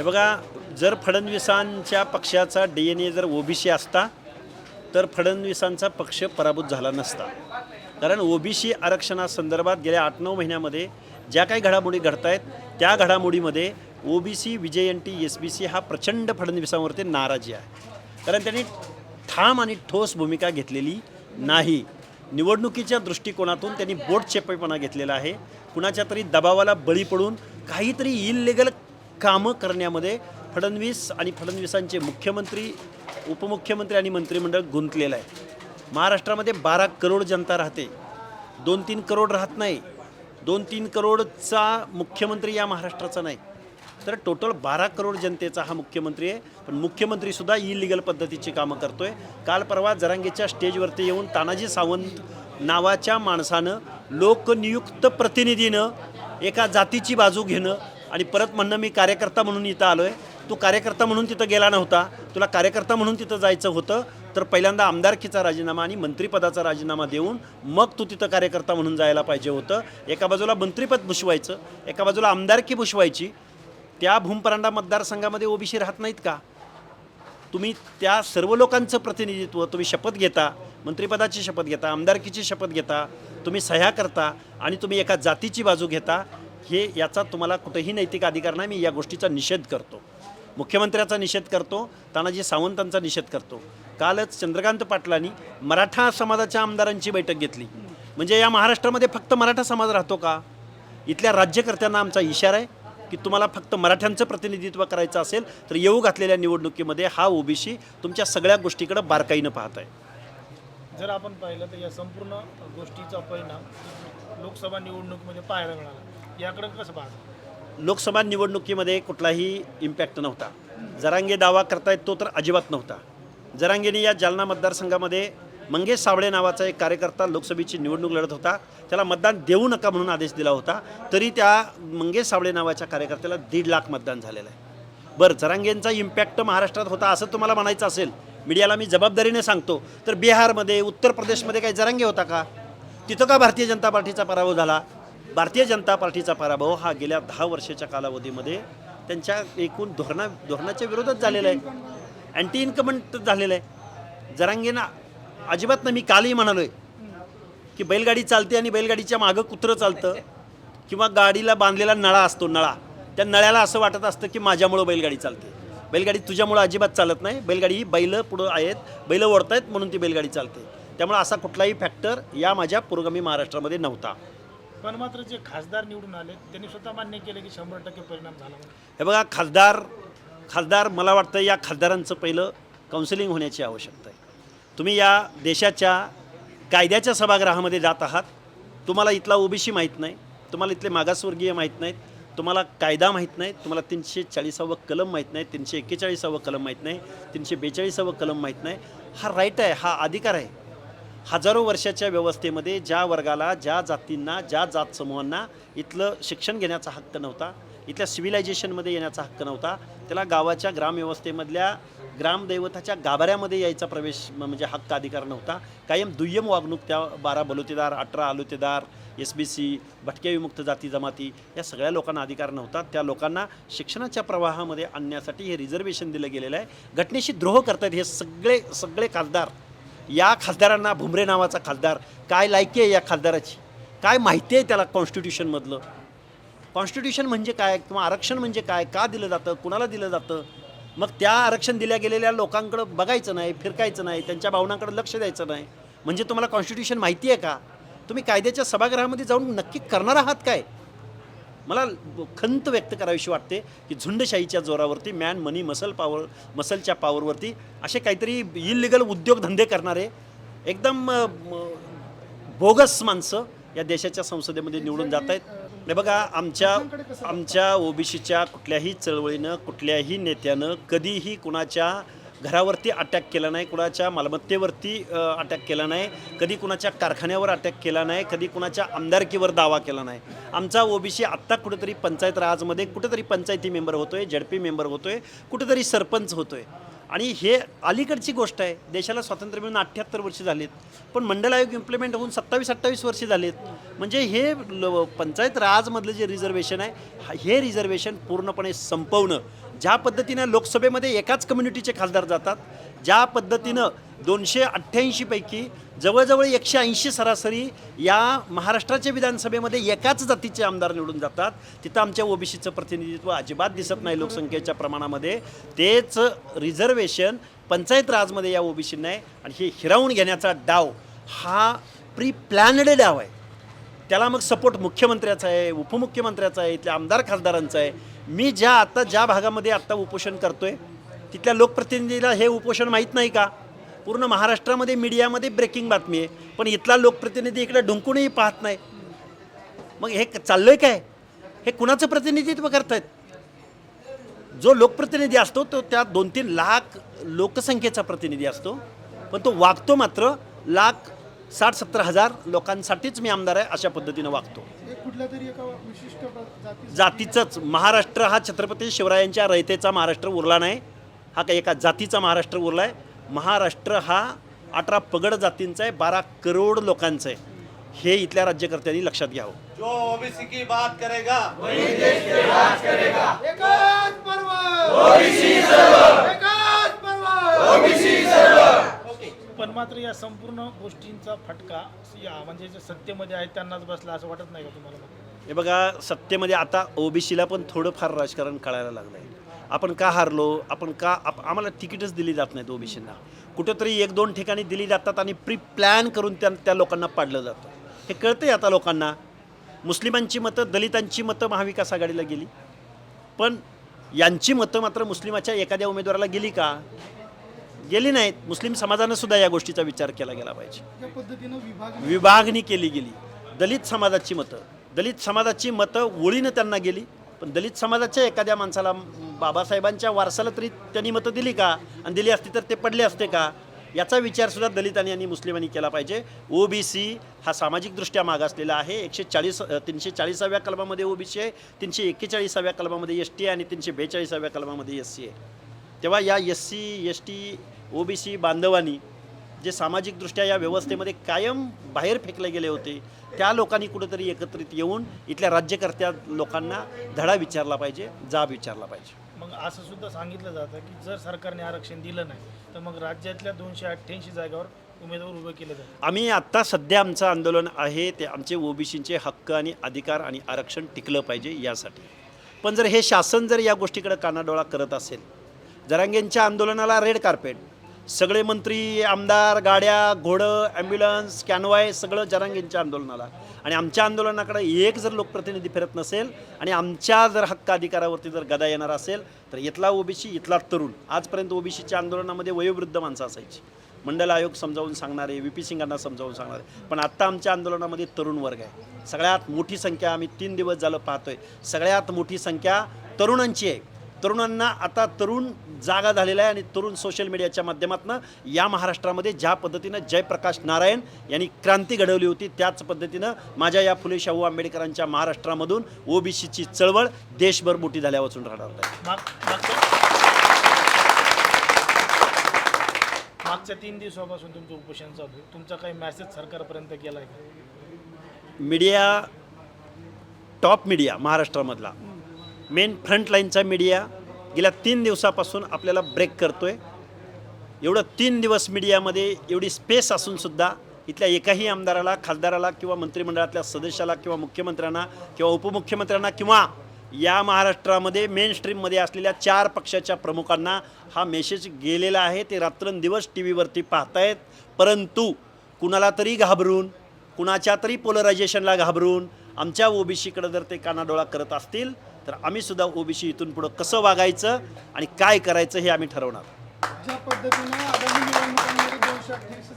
हे बघा जर फडणवीसांच्या पक्षाचा डी एन ए जर ओबीसी असता तर फडणवीसांचा पक्ष पराभूत झाला नसता. कारण ओबीसी आरक्षणासंदर्भात गेल्या आठ नऊ महिन्यामध्ये ज्या काही घडामोडी घडत आहेत त्या घडामोडीमध्ये OBC VJNT T S B C हा प्रचंड फडणवीसांवरती नाराजी आहे. कारण त्यांनी ठाम आणि ठोस भूमिका घेतलेली नाही. निवडणुकीच्या दृष्टिकोनातून त्यांनी बोट चेपेपणा घेतलेला आहे. कुणाच्या तरी दबावाला बळी पडून काहीतरी इलिगल कामं करण्यामध्ये फडणवीस आणि फडणवीसांचे मुख्यमंत्री उपमुख्यमंत्री आणि मंत्रिमंडळ गुंतलेलं आहे. महाराष्ट्रामध्ये बारा करोड जनता राहते. दोन तीन करोड राहत नाही. दोन तीन करोडचा मुख्यमंत्री या महाराष्ट्राचा नाही. तर टोटल बारा करोड जनतेचा हा मुख्यमंत्री आहे. पण मुख्यमंत्रीसुद्धा इलिगल पद्धतीची कामं करतो आहे काल परवा जरांगेच्या स्टेजवरती येऊन तानाजी सावंत नावाच्या माणसानं लोकनियुक्त प्रतिनिधीनं एका जातीची बाजू घेणं आणि परत म्हणणं मी कार्यकर्ता म्हणून इथं आलो आहे तू कार्यकर्ता म्हणून तिथं गेला नव्हता. तुला कार्यकर्ता म्हणून तिथं जायचं होतं. तर पहिल्यांदा आमदारकीचा राजीनामा आणि मंत्रिपदाचा राजीनामा देऊन मग तू तिथं कार्यकर्ता म्हणून जायला पाहिजे होतं. एका बाजूला मंत्रिपद भुषवायचं एका बाजूला आमदारकी भुषवायची. त्या भूमपरांडा मतदारसंघामध्ये ओबीसी राहत नाहीत का? तुम्ही त्या सर्व लोकांचं प्रतिनिधित्व तुम्ही शपथ घेता मंत्रिपदाची शपथ घेता आमदारकीची शपथ घेता तुम्ही सह्या करता आणि तुम्ही एका जातीची बाजू घेता. हे याचा तुम्हाला कुठेही नैतिक अधिकार नाही मी या गोष्टीचा निषेध करतो. मुख्यमंत्र्याचा निषेध करतो तानाजी सावंतांचा निषेध करतो. कालच चंद्रकांत पाटलांनी मराठा समाजाच्या आमदारांची बैठक घेतली. म्हणजे या महाराष्ट्रामध्ये फक्त मराठा समाज राहतो का? इथल्या राज्यकर्त्यांना आमचा इशारा आहे की तुम्हाला फक्त मराठ्यांचं प्रतिनिधित्व करायचं असेल तर येऊ घातलेल्या निवडणुकीमध्ये हा ओबीसी तुमच्या सगळ्या गोष्टीकडे बारकाईनं पाहत आहे जर आपण पाहिलं तर या संपूर्ण गोष्टीचा परिणाम लोकसभा निवडणुकीमध्ये पाहायला मिळाला. याकडे कसं पाहत? लोकसभा निवडणुकीमध्ये कुठलाही इम्पॅक्ट नव्हता. जरांगे दावा करतायत तो तर अजिबात नव्हता. जरांगेने या जालना मतदारसंघामध्ये मंगेश साबळे नावाचा एक कार्यकर्ता लोकसभेची निवडणूक लढत होता. त्याला मतदान देऊ नका म्हणून आदेश दिला होता. तरी त्या मंगेश साबळे नावाच्या कार्यकर्त्याला दीड लाख मतदान झालेलं आहे. बरं जरांगेंचा इम्पॅक्ट महाराष्ट्रात होता असं तुम्हाला म्हणायचं असेल मीडियाला मी जबाबदारीने सांगतो तर बिहारमध्ये उत्तर प्रदेशमध्ये काही जरांगे होता का? तिथं का भारतीय जनता पार्टीचा पराभव झाला? भारतीय जनता पार्टीचा पराभव हा गेल्या दहा वर्षाच्या कालावधीमध्ये त्यांच्या एकूण धोरणा धोरणाच्या विरोधात झालेला आहे. अँटी इन्कमंट झालेलं आहे. जरांगेना अजिबात ना मी कालही म्हणालो आहे की बैलगाडी चालते आणि बैलगाडीच्या मागं कुत्रं चालतं किंवा गाडीला बांधलेला नळा असतो नळा. त्या नळ्याला असं वाटत असतं की माझ्यामुळं बैलगाडी चालते. बैलगाडी तुझ्यामुळं अजिबात चालत नाही. बैलगाडी ही बैलं पुढं आहेत बैलं ओढतायत म्हणून ती बैलगाडी चालते. त्यामुळे असा कुठलाही फॅक्टर या माझ्या पुरोगामी महाराष्ट्रामध्ये नव्हता. पण मात्र जे खासदार निवडून आले त्यांनी स्वतः मान्य केले की शंभर टक्के परिणाम झाला हे बघा खासदार खासदार मला वाटतं या खासदारांचं पहिलं काउन्सिलिंग होण्याची आवश्यकता आहे. तुम्ही या देशाच्या कायद्याच्या सभागृहामध्ये जात आहात. तुम्हाला इथला ओबीसी माहीत नाही तुम्हाला इथले मागासवर्गीय माहीत नाहीत तुम्हाला कायदा माहीत नाही तुम्हाला तीनशे चाळीसावं कलम माहीत नाही तीनशे एक्केचाळीसावं कलम माहीत नाही तीनशे बेचाळीसावं कलम माहीत नाही. हा राईट आहे हा अधिकार आहे. हजारो वर्षाच्या व्यवस्थेमध्ये ज्या वर्गाला ज्या जातींना ज्या जात समूहांना इथलं शिक्षण घेण्याचा हक्क नव्हता इथल्या सिव्हिलायझेशनमध्ये येण्याचा हक्क नव्हता त्याला गावाच्या ग्रामव्यवस्थेमधल्या ग्रामदैवताच्या गाभाऱ्यामध्ये यायचा प्रवेश म्हणजे हक्क अधिकार नव्हता. कायम दुय्यम वागणूक त्या बारा बलुतेदार अठरा आलुतेदार एस बी सी भटक्या विमुक्त जाती जमाती या सगळ्या लोकांना अधिकार नव्हता. त्या लोकांना शिक्षणाच्या प्रवाहामध्ये आणण्यासाठी हे रिझर्वेशन दिलं गेलेलं आहे. घटनेशी द्रोह करतायत हे सगळे सगळे खासदार या खासदारांना भुमरे नावाचा खासदार काय लायकी आहे या खासदाराची? काय माहिती आहे त्याला कॉन्स्टिट्यूशनमधलं कॉन्स्टिट्यूशन म्हणजे काय किंवा आरक्षण म्हणजे काय? का दिलं जातं? कुणाला दिलं जातं? मग त्या आरक्षण दिल्या गेलेल्या लोकांकडं बघायचं नाही फिरकायचं नाही त्यांच्या भावनांकडे लक्ष द्यायचं नाही. म्हणजे तुम्हाला कॉन्स्टिट्यूशन माहिती आहे का? तुम्ही कायद्याच्या सभागृहामध्ये जाऊन नक्की करणार आहात काय? मला खंत व्यक्त करावीशी वाटते की झुंडशाहीच्या जोरावरती मॅन मनी मसल पावर मसलच्या पावरवरती असे काहीतरी इलिगल उद्योगधंदे करणारे एकदम बोगस माणसं या देशाच्या संसदेमध्ये निवडून जात आहेत. हे बघा आमच्या आमच्या ओबीसीच्या कुठल्याही चळवळीनं कुठल्याही नेत्यानं कधीही कुणाच्या घरावरती अटॅक केला नाही कुणाच्या मालमत्तेवरती अटॅक केला नाही कधी कुणाच्या कारखान्यावर अटॅक केला नाही कधी कुणाच्या आमदारकीवर दावा केला नाही. आमचा ओबीसी आत्ता कुठेतरी पंचायत राजमध्ये कुठेतरी पंचायती मेंबर होतोय झडपी मेंबर होतोय कुठेतरी सरपंच होतोय. आणि हे अलीकडची गोष्ट आहे. देशाला स्वातंत्र्य मिळून अठ्ठ्याहत्तर वर्ष झालीत. पण मंडल आयोग इम्प्लिमेंट होऊन सत्तावीस अठ्ठावीस वर्ष झालीत. म्हणजे हे ल- पंचायत राजमधलं जे रिझर्वेशन आहे हा- हे रिझर्वेशन पूर्णपणे संपवणं. ज्या पद्धतीनं लोकसभेमध्ये एकाच कम्युनिटीचे खासदार जातात ज्या पद्धतीनं दोनशे अठ्ठ्याऐंशीपैकी जवळजवळ एकशे ऐंशी सरासरी या महाराष्ट्राच्या विधानसभेमध्ये एकाच जातीचे आमदार निवडून जातात. तिथं आमच्या ओबीसीचं प्रतिनिधित्व अजिबात दिसत नाही लोकसंख्येच्या प्रमाणामध्ये. तेच रिझर्वेशन पंचायत राजमध्ये या ओबीसींना आहे आणि हे हिरावून घेण्याचा डाव हा प्री प्लॅनड डाव आहे. त्याला मग सपोर्ट मुख्यमंत्र्याचा आहे उपमुख्यमंत्र्याचा आहे इथल्या आमदार खासदारांचा आहे. मी ज्या आत्ता ज्या भागामध्ये आत्ता उपोषण करतो आहे तिथल्या लोकप्रतिनिधीला हे उपोषण माहीत नाही का? पूर्ण महाराष्ट्रामध्ये मीडियामध्ये ब्रेकिंग बातमी आहे. पण इथला लोकप्रतिनिधी इकडे ढुंकूनही पाहत नाही. मग हे क- चाललंय काय? हे कुणाचं प्रतिनिधित्व करतायत? जो लोकप्रतिनिधी असतो तो त्या दोन तीन लाख लोकसंख्येचा प्रतिनिधी असतो. पण तो वागतो मात्र लाख साठ सत्तर हजार लोकांसाठीच मी आमदार आहे अशा पद्धतीनं वागतो. जातीचंच. महाराष्ट्र हा छत्रपती शिवरायांच्या रयतेचा महाराष्ट्र उरला नाही. हा काही एका जातीचा महाराष्ट्र उरला आहे महाराष्ट्र हा अठरा पगड जातींचा आहे बारा करोड लोकांचा आहे. हे इथल्या राज्यकर्त्यांनी लक्षात घ्यावं. जो ओबीसी की बात करेगा एकच पर्व एकच पर्व पण मात्र या संपूर्ण गोष्टींचा फटका या म्हणजे जे सत्तेमध्ये आहेत त्यांनाच बसला असं वाटत नाही का तुम्हाला? हे बघा सत्तेमध्ये आता ओबीसीला पण थोडंफार राजकारण कळायला लागलं आहे आपण का हारलो आपण का आप आम्हाला तिकीटच दिली जात नाहीत ओबीसींना. कुठेतरी एक दोन ठिकाणी दिली जातात आणि प्री प्लॅन करून त्या त्या लोकांना पाडलं जातं. हे कळतंय आता लोकांना. मुस्लिमांची मतं दलितांची मतं महाविकास आघाडीला गेली. पण यांची मतं मात्र मुस्लिमाच्या एखाद्या उमेदवाराला गेली का? गेली नाहीत. मुस्लिम समाजानं सुद्धा या गोष्टीचा विचार केला गेला पाहिजे. या पद्धतीनं विभाग विभागणी केली गेली. दलित समाजाची मतं. दलित समाजाची मतं ओळीनं त्यांना गेली. पण दलित समाजाच्या एखाद्या माणसाला बाबासाहेबांच्या वारसाला तरी त्यांनी मतं दिली का? आणि दिली असती तर ते पडले असते का? याचा विचारसुद्धा दलितांनी आणि मुस्लिमांनी केला पाहिजे. ओबीसी हा सामाजिकदृष्ट्या मागासलेला आहे. एकशे चाळीस तीनशे चाळीसाव्या कलमामध्ये ओबीसी आहे. तीनशे एक्केचाळीसाव्या कलमामध्ये एस टी आहे आणि तीनशे बेचाळीसाव्या कलमामध्ये एस सी आहे. तेव्हा या S C S T OBC बांधवांनी जे सामाजिकदृष्ट्या या व्यवस्थेमध्ये कायम बाहेर फेकले गेले होते त्या लोकांनी कुठेतरी एकत्रित येऊन इथल्या राज्यकर्त्या लोकांना धडा विचारला पाहिजे जाब विचारला पाहिजे. मग असं सुद्धा सांगितलं जातं की जर सरकारने आरक्षण दिलं नाही तर मग राज्यातल्या दोनशे अठ्ठ्याऐंशी जागावर उमेदवार उभे केले जातात. आम्ही आत्ता सध्या आमचं आंदोलन आहे ते आमचे ओबीसीचे हक्क आणि अधिकार आणि आरक्षण टिकलं पाहिजे यासाठी. पण जर हे शासन जर या गोष्टीकडे कानाडोळा करत असेल जरांगेंच्या आंदोलनाला रेड कार्पेट सगळे मंत्री आमदार गाड्या घोडं ॲम्ब्युलन्स कॅनवाय सगळं जरांगींच्या आंदोलनाला. आणि आमच्या आंदोलनाकडे एक जर लोकप्रतिनिधी फिरत नसेल आणि आमच्या जर हक्क अधिकारावरती जर गदा येणार असेल तर इथला ओबीसी इथला तरुण आजपर्यंत ओबीसीच्या आंदोलनामध्ये वयोवृद्ध माणसं असायची. मंडल आयोग समजावून सांगणारे व्ही पी सिंगांना समजावून सांगणारे पण आत्ता आमच्या आंदोलनामध्ये तरुण वर्ग आहे. सगळ्यात मोठी संख्या आम्ही तीन दिवस झालं पाहतोय. सगळ्यात मोठी संख्या तरुणांची आहे. तरुणांना आता तरुण जागा झालेला आहे आणि तरुण सोशल मीडियाच्या माध्यमातून या महाराष्ट्रामध्ये ज्या पद्धतीनं जयप्रकाश नारायण यांनी क्रांती घडवली होती त्याच पद्धतीनं माझ्या या फुले शाहू आंबेडकरांच्या महाराष्ट्रामधून ओबीसीची चळवळ देशभर मोठी झाल्या वाचून राहणार मागच्या तीन दिवसापासून तुमचं उपोषण चालू आहे. तुमचा काही मेसेज सरकारपर्यंत गेला आहे मीडिया टॉप मीडिया महाराष्ट्रामधला. मेन फ्रंटलाईनचा मीडिया गेल्या तीन दिवसापासून आपल्याला ब्रेक करतो आहे एवढं तीन दिवस मीडियामध्ये एवढी स्पेस असूनसुद्धा इथल्या एकाही आमदाराला खासदाराला किंवा मंत्रिमंडळातल्या सदस्याला किंवा मुख्यमंत्र्यांना किंवा उपमुख्यमंत्र्यांना किंवा या महाराष्ट्रामध्ये मेन स्ट्रीममध्ये असलेल्या चार पक्षाच्या प्रमुखांना हा मेसेज गेलेला आहे. ते रात्रंदिवस टी व्हीवरती पाहतायत. परंतु कुणाला तरी घाबरून कुणाच्या तरी पोलरायझेशनला घाबरून आमच्या ओबीसीकडे जर ते कानाडोळा करत असतील तर आम्ही सुद्धा ओबीसी इथून पुढं कसं वागायचं आणि काय करायचं हे आम्ही ठरवणार. ज्या पद्धतीनं आगामी निवडणुकांमध्ये दोनशे